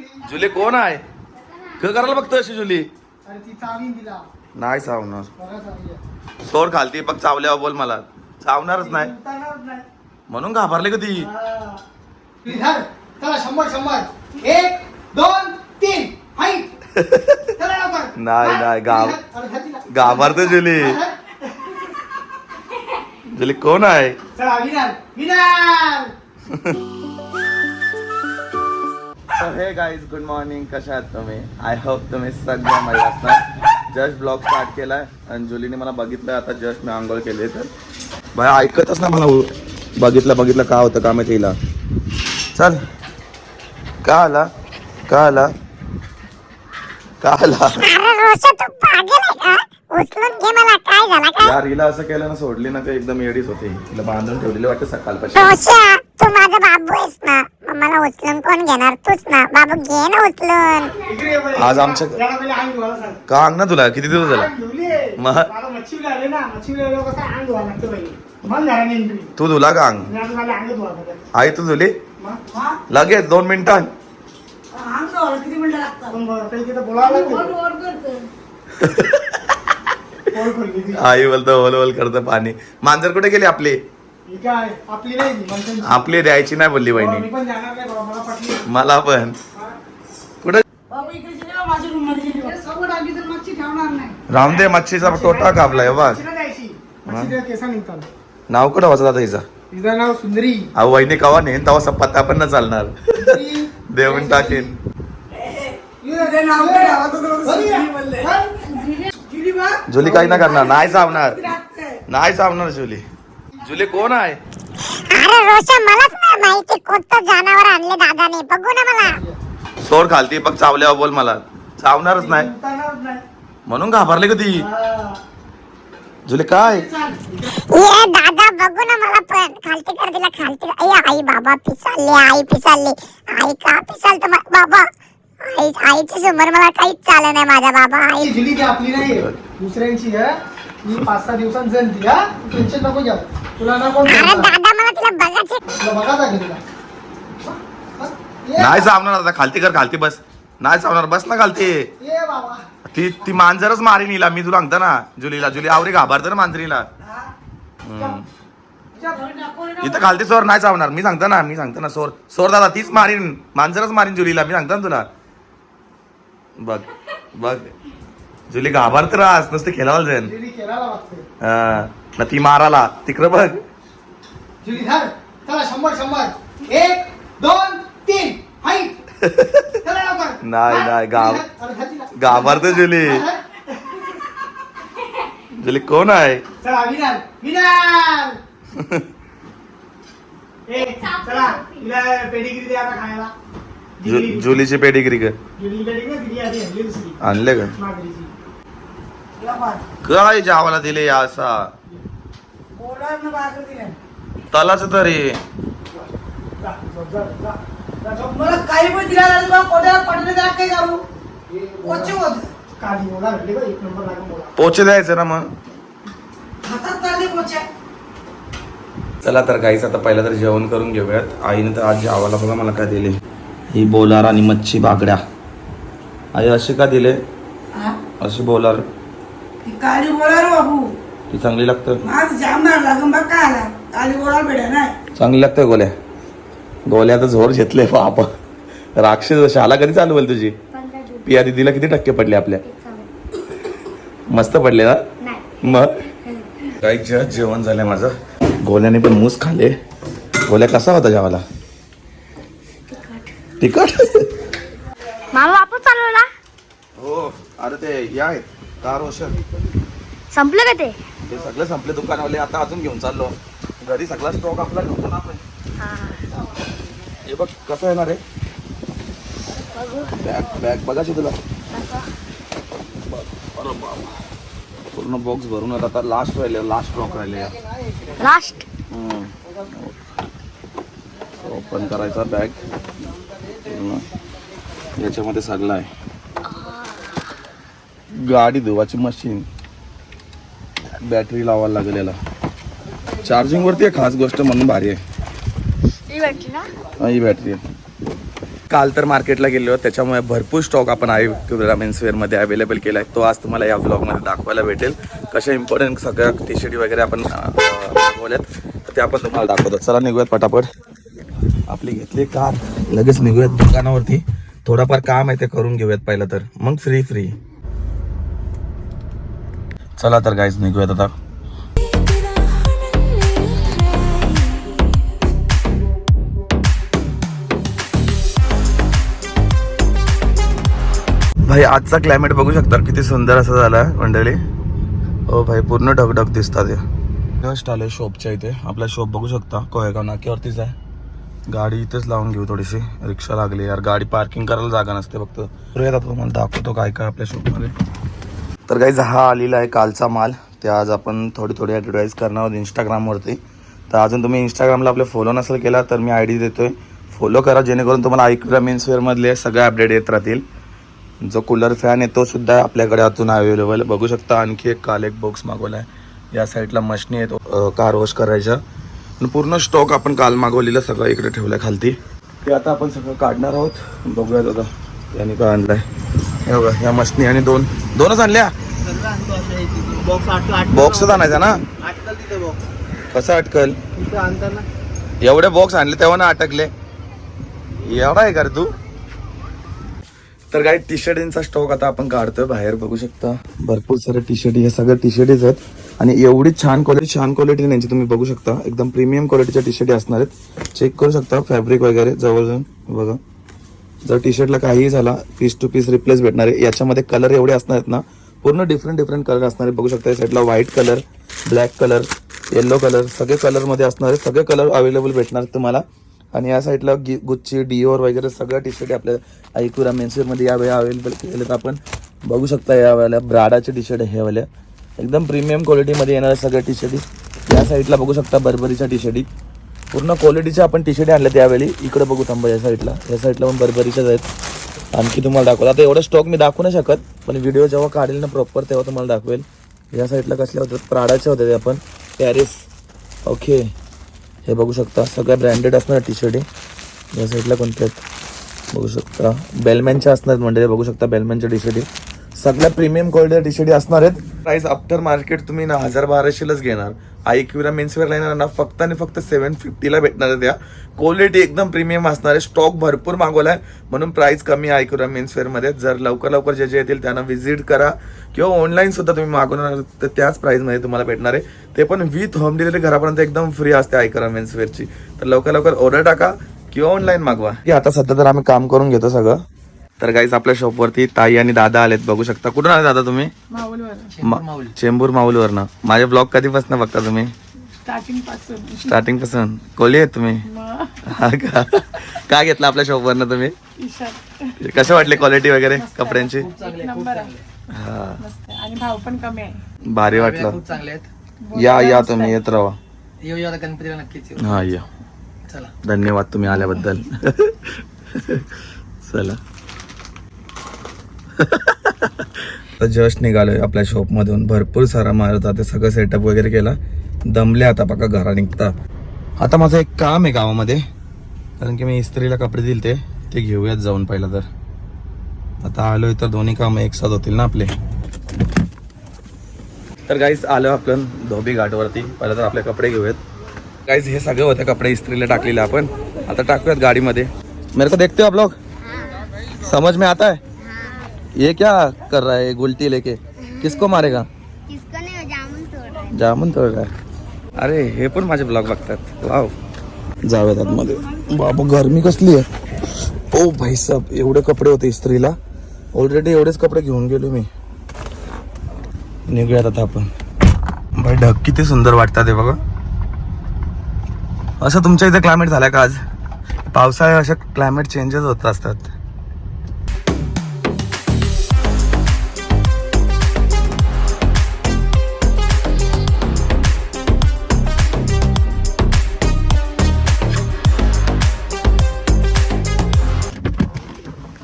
जुली जुली कोण आहे क करायला बघतो अशी जुली अरे ती नाही चावणार बघा चावी आहे. सोड खालती बघ चावल्यावर बोल मला चावणारच नाही म्हणून घाबरले का ती. धर. चला शंभर शंभर एक दोन तीन हाईट चला लवकर. नाही, धर. नाही, गाव- धर. अरे धर तिला. घाबरते जुली धर. जुली कोण आहे चला विनर विनर हे गाईज गुड मॉर्निंग कशा आहात तुम्ही? आय होप तुम्ही सगळ्या मजा असणार. जस्ट ब्लॉग स्टार्ट केलाय. आणि जुलीने मला बघितलं आता जस्ट मी आंघोळ केले तर. भाई ऐकतच ना मला बघितलं बघितलं का होतं का माहिती हिला. चल. का आला? का आला? का आला? यार हिला असं केलं ना सोडली ना ते एकदम येडीच होती. तिला बांधून ठेवलेली वाटतं सकाळपासून तू माझा बाबू आहेस ना. मला उचलून कोण घेणार? तूच ना. बाबू घे ना उचलून. आज आमच्या- का अंग ना तुला? किती दिवस झाला? मग? तू धुला का अंग? आई तू धुली? लगेच दोन मिनिटात मिनिटं आई बोलतो ओल ओल करतं पाणी. मांजर कुठे गेली आपली? काय? आपली नाही द्यायची नाही बोलली हो, बहिणी पण जाणार नाही बाबा मला पटली मला पण. कुठे? बाबा इकडे गेले बा, माझ्या रूममध्ये गेले. बा. सव्वा टाकी तर मच्छी ठेवणार नाही. राम दे मच्छीचा टोटा कापलाय बघ. नाव कुठं वाचत आता हिचा? तिचं नाव सुंदरी. अहो वहिनी कवा नेन तवा पत्ता पण न चालणार. देऊन टाकेन. हं? जुली काही ना करणार नाही चावणार? नाही चावणार जुली. जुली कोण आहे? अरे रोशा मलाच नाही माहिती. कोणतं जनावर आणले दादाने? बघू ना मला. सोड खालती बघ चावल्यावर बोल मला. चावणारच नाही. म्हणून घाबरले का ती हा. जुली काय. ये दादा बघू ना मला पण. खालती कर दिला खालती. अय्या, आई बाबा पिसालले आई पिसालली आई का पिसालत बाबा? आई आईची समोर मला काहीच चाललं नाही माझा बाबा आई. ती आपली नाही दुसऱ्यांची आहे ही पाच सहा दिवसांत जण ती हा? टेन्शन नको घ्या तुला ना कोण अरे बोलणार. दादा मला तिला बघायचे तुला बघायचा का? तुला हं? ये. नाही चावणार आता खालती कर खालती बस. नाही चावणार बस ना खालती. ये बाबा. ती ती मांजरच मारीन हिला मी तुला सांगतो ना जुलीला जुली आवरी घाबरतो ना मांजरीला. हम्म. इथं खालती सोर नाही चावणार मी सांगतो ना मी सांगतो ना सोर सोर दादा तीच मारीन. मांजरच मारीन जुलीला मी सांगतो ना तुला. बघ बघ. जुली घाबरत राहस नुसते खेळायला जाईन. लागते हा. ना ती माराला. तिकडं बघ. जुली धर चला शंभर शंभर. एक दोन तीन. हाईट चला लवकर. नाही. नाही, गाव-. घाबरते जुली. जुली कोण आहे? चला विनर विनर ए चला तिला पेडिग्री दे आता खायला. जु- जुली. जुलीची पेडिग्री ग जुली पेडिग्री दिली आधी हल्ली दुसरी आणले का? मागरीची. काय जावाला दिले या असा. तलाच तरी. जा, झोप जा, जा. जा, झोप. मला काही पण दिला कोणाला पडले त्याला काय करू? हे कोचे होत काली मोला भेटली बघ एक नंबर लागून मोला पोचे द्यायचं ना मग. हातात चालले कोचे चला तर गाईच आता पहिला तर जेवण करून घेऊयात. आईने तर आज जेवायला बघा मला काय दिले. ही बोलार आणि मच्छी बागड्या. आई असे का दिले? हा? अशी बोलार. काली बोला रे बाबू. ती चांगली लागतं. माझ जामदार लागून बघ काय आला. काली बोला भेटा नाही. चांगली लागतं गोल्या गोल्या तर झोर घेतले बाप. राक्षस शाला कधी चालू होईल तुझी? पिया दिदीला किती टक्के पडले आपल्या? मस्त पडले ना? मग? काही जेवण झालंय माझं. गोल्याने पण मूस खाले गोल्या कसा होता जेवायला? तिखट. मामा वापस चालवला हो अरे ते या आहेत कार रोशन संपलं का ते? ते सगळे संपले दुकानवाले आता अजून घेऊन चाललो. घरी सगळा स्टॉक आपला ठेवतो ना आपण. हे बघ कसं येणार आहे? बॅग बॅग बघायची तुला. बघ, अरे बाबा. पूर्ण बॉक्स भरून आता आता लास्ट राहिले लास्ट स्टॉक राहिले लास्ट ओपन करायचा बॅग पूर्ण याच्यामध्ये सगळं आहे. गाडी धुवाची मशीन बॅटरी लावायला लागेल याला चार्जिंग वरती आहे खास गोष्ट म्हणून भारी आहे. ही बॅटरी आहे. काल तर मार्केटला गेलो त्याच्यामुळे भरपूर स्टॉक आपण आई मेन्सवेअरमध्ये अवेलेबल केला आहे तो आज तुम्हाला या ब्लॉगमध्ये दाखवायला भेटेल. कशा इम्पॉर्टंट सगळ्या टी शर्टी वगैरे आपण मागवल्यात तर ते आपण तुम्हाला दाखवतो. चला निघूयात पटापट. आपली घेतली कार. लगेच निघूयात दुकानावरती. थोडाफार काम आहे ते करून घेऊयात पहिलं तर. मग फ्री फ्री चला तर गाईज निघूयात आता. भाई आजचा क्लायमेट बघू शकता. किती सुंदर असं झालं मंडळी. हो भाई पूर्ण ढगढग दिसतात जस्ट आले शॉपच्या इथे. आपला शॉप बघू शकता. कोयगाव नाक्यावरतीच आहे. गाडी इथेच लावून घेऊ थोडीशी. रिक्षा लागली यार. गाडी पार्किंग करायला जागा नसते फक्त. आता तुम्हाला. दाखवतो काय काय आपल्या शॉपमध्ये तर काही हा आलेला आहे कालचा माल. ते आज आपण थोडी थोडी ॲडव्हर्टाईज करणार आहोत इंस्टाग्रामवरती तर अजून तुम्ही इंस्टाग्रामला आपले फॉलो नसेल केला तर मी आय डी देतो आहे फॉलो करा जेणेकरून तुम्हाला ऐकूया मेन्सवेअरमधले सगळे अपडेट येत राहतील. जो कूलर फॅन आहे तो सुद्धा आपल्याकडे अजून अवेलेबल बघू शकता आणखी एक काल एक बॉक्स मागवला आहे या साईडला मशनी आहेत कार वॉश करायच्या आणि पूर्ण स्टॉक आपण काल मागवलेलं सगळं इकडे ठेवलं आहे खालती. ते आता आपण सगळं काढणार आहोत. बघूयात आता. यांनी काय आहे हे बघा या मशनी आणि दोन. दोनच आणल्या? बॉक्सच आणायचा ना? कसं अटकल एवढे बॉक्स आणले तेव्हा ना अटकले एवढा आहे का रे तू? तर काही टी शर्टींचा स्टॉक आता आपण काढतोय बाहेर बघू शकता. भरपूर सारे टी शर्ट हे सगळे टी शर्टीज आहेत. आणि एवढी छान क्वालिटी छान क्वालिटी यांची तुम्ही बघू शकता. एकदम प्रीमियम क्वालिटीच्या टी शर्टी असणार आहेत. चेक करू शकता फॅब्रिक वगैरे जवळ जाऊन बघा. जर टी शर्टला काहीही झाला पीस टू पीस रिप्लेस भेटणार आहे याच्यामध्ये कलर एवढे असणार आहेत ना पूर्ण डिफरंट डिफरंट कलर असणार बघू शकता या साईडला white colour black colour yellow colour सगळे कलरमध्ये असणार आहेत. सगळे कलर अवेलेबल भेटणार तुम्हाला. आणि या साईडला गि गुच्ची डिओर वगैरे सगळ्या टी शर्ट आपल्या ऐकुरा मेन्सवेअरमध्ये यावेळी अवेलेबल केलेत आपण बघू शकता यावेळेला ब्राडाचे टी शर्ट हे एकदम प्रीमियम क्वालिटीमध्ये येणाऱ्या सगळ्या टी शर्टी या साईडला बघू शकता बर्बरीच्या टी शर्टी पूर्ण क्वालिटीच्या आपण टी शर्ट आणल्या त्यावेळी इकडे बघू थांबा या साईडला या साईडला पण बरबरीच्याच आहेत. आणखी तुम्हाला दाखवतो. आता एवढं स्टॉक मी दाखवू नाही शकत पण व्हिडिओ जेव्हा काढेल ना प्रॉपर तेव्हा तुम्हाला दाखवेल. या साईडला कसल्या होत्या? प्राडाच्या होत्या ते आपण. पॅरिस ओके हे बघू शकता. सगळ्या ब्रँडेड असणार टी शर्ट या साईडला कोणत्या आहेत? बघू शकता. बेलमॅनच्या असणार म्हणजे बघू शकता बेलमॅनच्या टी शर्ट सगळ्या प्रीमियम क्वालिटीच्या टी शर्ट असणार आहेत. प्राईस आफ्टर मार्केट तुम्ही ना हजार बाराशेलाच घेणार. आई क्युरा मेन्सवेअर येणार ना फक्त आणि फक्त सेवन फिफ्टीला भेटणार द्या त्या. क्वालिटी एकदम प्रीमियम असणार आहे. स्टॉक भरपूर मागवलाय. म्हणून प्राईस कमी आहे आयकुरा मेन्सवेअरमध्ये जर लवकर लवकर जे जे येतील त्यांना व्हिजिट करा. किंवा ऑनलाईन सुद्धा तुम्ही मागवणार तर त्याच प्राईजमध्ये तुम्हाला भेटणार आहे. ते पण विथ होम डिलिव्हरी घरापर्यंत एकदम फ्री असते आयकुरा मेन्सवेअरची तर लवकर लवकर ऑर्डर टाका किंवा ऑनलाईन मागवा. की आता सध्या तर आम्ही काम करून घेतो सगळं. तर गाईज आपल्या शॉपवरती ताई आणि दादा आलेत. बघू शकता. कुठून आले दादा तुम्ही? मा- चेंबूर माऊलीवरनं. माझे ब्लॉग कधीपासून बघता तुम्ही? स्टार्टिंगपासून. स्टार्टिंगपासून. कोली आहेत तुम्ही? मग हा का? काय घेतलं आपल्या शॉपवरनं तुम्ही? शर्ट कसे वाटले क्वालिटी वगैरे कपड्यांची? एक नंबर आहे. हा. मस्त आहे. आणि भाव पण कमी आहे. भारी वाटलं. खूप चांगले आहेत. या या तुम्ही येत राहा. येऊ आता गणपतीला नक्कीच येऊ. हा या. चला. धन्यवाद तुम्ही आल्याबद्दल. चला. तर जस्ट निघालोय आपल्या शॉपमधून भरपूर सारा माल होता. ते सगळं सेटअप वगैरे केला. दमले आता पक्का घरा निघता. आता माझं एक काम आहे गावामध्ये. कारण की मी इस्त्रीला कपडे दिले ते ते घेऊयात जाऊन पहिलं तर. आता आलोय तर दोन्ही कामं एक साथ होतील ना आपले. तर गाईज आलो आपण धोबी घाटवरती. पहिलं तर आपले कपडे घेऊयात. गाईज हे सगळे होते कपडे इस्त्रीला टाकलेले आपण. आता टाकूयात गाडीमध्ये. मेरे को देखते हो आप लोग? समझ में आता है? ये क्या कर रहा है गुलटी लेके? किसको मारेगा? किसको नाही जामून तोड रहा जामून तोड रहा है। अरे हे पण माझे ब्लॉग बघतात. वाव जाऊयात आतमध्ये बाबा गरमी कसली आहे. ओ भाई साहब एवढे कपडे होते इस्त्रीला. ऑलरेडी एवढेच कपडे घेऊन गेलो मी. निघूयात आता आपण. भाई ढग किती सुंदर वाटतात हे बघा. असं तुमच्या इथे क्लायमेट झालं का आज? पावसाळ्या अशा क्लायमेट चेंजेस होत असतात.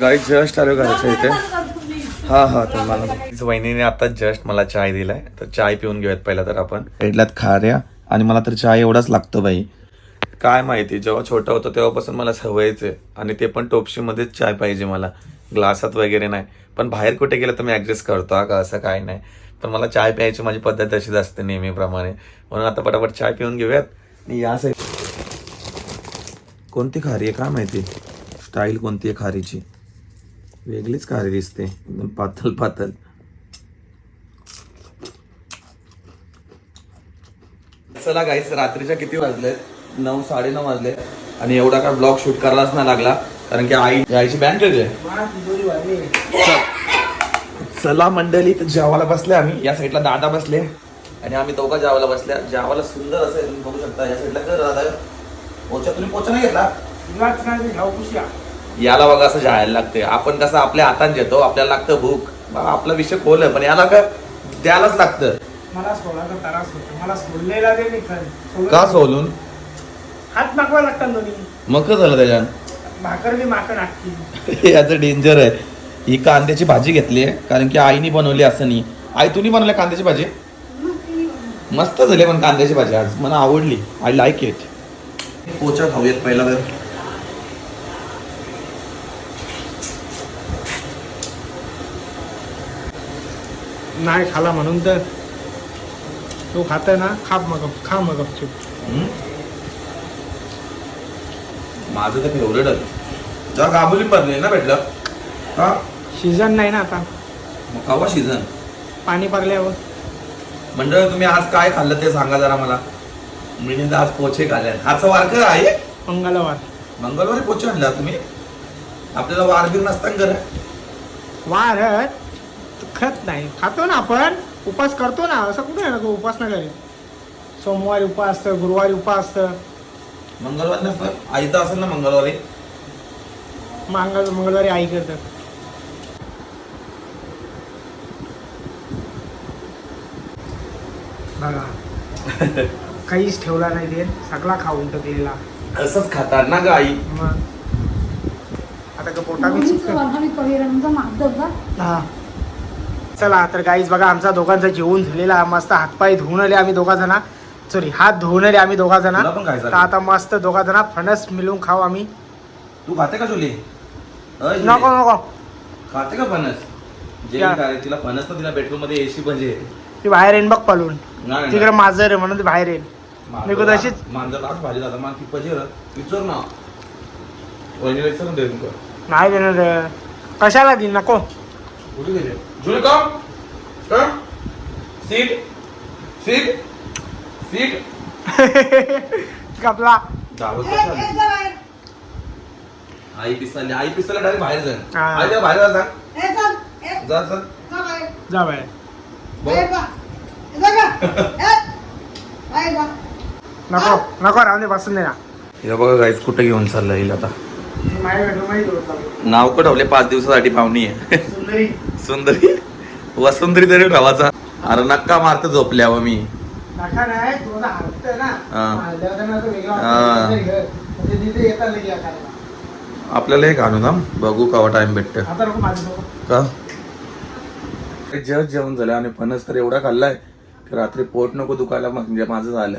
गाडी जस्ट आलो घराच्या इथे? हा हा तुम्हाला वहिनीने आता जस्ट मला चाय दिलाय. तर चाय पिऊन घेऊयात पहिला तर आपण. इडल्यात खाऱ्या आणि मला तर चाय एवढाच लागतो बाई. काय माहिती जेव्हा छोटा होतो तेव्हापासून मला सवयच आहे. आणि ते पण टोपशीमध्येच चाय पाहिजे मला. ग्लासात वगैरे नाही. पण बाहेर कुठे गेलं तर मी ऍडजस्ट करतो हा का? असं काय नाही. पण मला चाय प्यायची माझी पद्धत अशीच असते नेहमीप्रमाणे. म्हणून आता पटापट चाय पिऊन घेऊयात. आणि या साईड कोणती खारी आहे? काय माहिती? स्टाईल कोणती आहे खारीची? वेगळीच खारी दिसते. एकदम पातळ पातळ. चला गाईस रात्रीच्या किती वाजले नऊ साडे नऊ वाजले आणि एवढा काय ब्लॉग शूट करायलाच नाही लागला. कारण की आई आईची बँक आहे चला. मंडळी तर जेवायला बसले आम्ही. या साईडला दादा बसले. आणि आम्ही दोघं जेवायला बसल्या. जेवायला सुंदर असेल तुम्ही बघू शकता. या साईडला कर दादा. पोचा तुम्ही पोचा नाही घेतला? याला बघा असं जायला लागते आपण कसं आपल्या हातात घेतो आपल्याला लागतं भूक. आपला विषय खोल आहे पण याला काय द्यायलाच लागतं. मला सोडायचा त्रास होतो. मला सोडलेला दे मी खरं. का सोलून हात मागवा लागतात दोन्ही. मग कसं झालं त्याच्यात? भाकर बी माकड याचं डेंजर आहे. ही कांद्याची भाजी घेतली आहे कारण की आईनी बनवली असं नाही. आई तुम्ही बनवली कांद्याची भाजी? मस्त झाली पण कांद्याची भाजी आज. मला आवडली. आय लाईक इट पोचा खाऊयात पहिला तर. नाही खाला म्हणून तर तो खाताय ना खा मग खा मग गपचूप? माझं तर फेवरेट आहे जेव्हा गाबुली पडली ना भेटलं. का सीझन नाही ना आता. मग कवा सीझन पाणी पडल्यावर मंडळ तुम्ही आज काय खाल्लं ते सांगा जरा मला. मी तर आज पोचे खाल्ले. आजचा वार का आहे? मंगळवार. मंगळवारी पोचे आणला तुम्ही? आपल्याला वार बीर नसताना कर वार? खत नाही. खातो ना आपण. उपास करतो ना. असं कुठे आहे ना तो उपास नाही करेल सोमवारी उपास असतं गुरुवारी उपास. असतं मंगळवारी नसतं. आईचं असेल ना मंगळवारी. मंगळ मंगळवारी आई करतात. बघा. काहीच ठेवला नाही ते सगळा खाऊन टाकलेला असंच खातात ना ग आई. मग? आता का पोटा मी हा. चला तर गाईज बघा आमचा दोघांचा जेवण झालेला. मस्त हातपाय धुवून आले आम्ही दोघा जण सॉरी हात धुवून आले आम्ही दोघा जण तुला पण खायचं तर आता मस्त दोघा जण फणस मिळून खाऊ आम्ही. तू खाते का अय, जुली, नको नको. खाते का फणस? जे क्या? काय तिला फणस तर तिला बेडरूममध्ये एसी पाहिजे. ती बाहेर येईन बघ पळून. नाही, तिकडे नाही. माझं आहे म्हणून ती बाहेर येईल मी कुठं अशीच मांजर आज भाजी जाता मग ती पाहिजे रे. विचार ना. वहिनीला विचारून दे तुमचं. नाही देणार. रे. कशाला देईन? नको. कुठे गेले जुली का का सीट. सीट. सीट. कपला. दारू? आई पिसाली आई पिसाला डायरेक्ट बाहेर जा. हा. आई जा बाहेर जा. जा. चल जा बाहेर. बघ. नको नको राहून दे बसून दे ना. हे बघा गाईज कुठे घेऊन चाललं येईल आता. नाव कुठं ठेवले पाच दिवसासाठी पाहुणी आहे. सुंदरी. सुंदरी वसुंदरी तरी ठेवायचा अरे नक्का मारत झोपल्यावर मी नका नाही थोडं हलतं ना हा. हलल्यावर त्यांना असं वेगळं हा. वाटतं. तिथे घर. म्हणजे तिथे येतात लगे या खायला. आपल्याला एक आणू ना बघू कवा टाइम भेटत आता नको माझं नको. का जस्ट जेवण झालं आणि फणस तर एवढा खाल्लाय की रात्री पोट नको दुखायला म्हणजे माझं झालं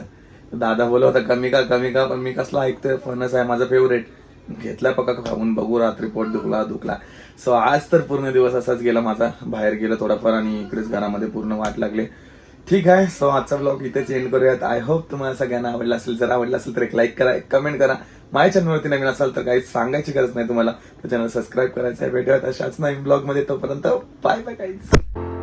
दादा बोलत होता कमी का कमी का पण मी कसला ऐकतोय फणस आहे माझा फेवरेट घेतला पका खाऊन बघू रात्री पोट दुखला दुखला. सो आज तर पूर्ण दिवस असाच गेला माझा. बाहेर गेला थोडाफार आणि इकडेच घरामध्ये पूर्ण वाट लागले. ठीक आहे. सो आजचा ब्लॉग इथेच एंड करूयात. आय होप तुम्हाला सगळ्यांना आवडला असेल. जर आवडला असेल तर एक लाईक करा एक कमेंट करा. माझ्या चॅनलवरती नवीन असाल तर काही सांगायची गरज नाही तुम्हाला. तर चॅनल सबस्क्राईब करायचं आहे. भेटूयात अशाच नवीन ब्लॉगमध्ये. तोपर्यंत बाय बाय काहीच